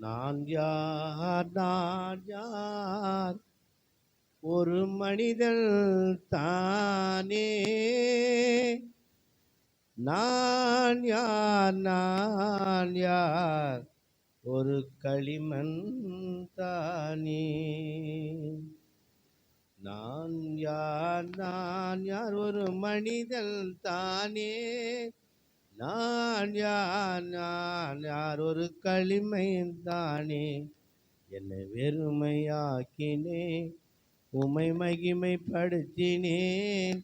நான் யார்? நான் யார்? ஒரு மனிதன் தானே. நான் யார்? நான் யார்? ஒரு களிமண் தானே. நான் யார்? நான் யார்? ஒரு மனிதன் தானே. நான் யார்? நான் யார்? ஒரு களிமை தானே. என்னை வெறுமையாக்கினே உமை மகிமைப்படுத்தினேன்.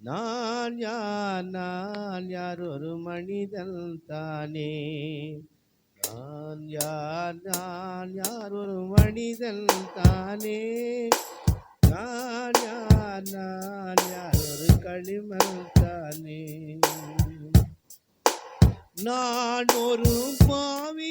நான் யார்? நான் யார்? ஒரு மனிதன் தானே. நான் யார்? நான் யார்? ஒரு மனிதன் தானே. நான் யார்? நான் யார்? ஒரு களிமன் தானே. நான் ஒரு பாவி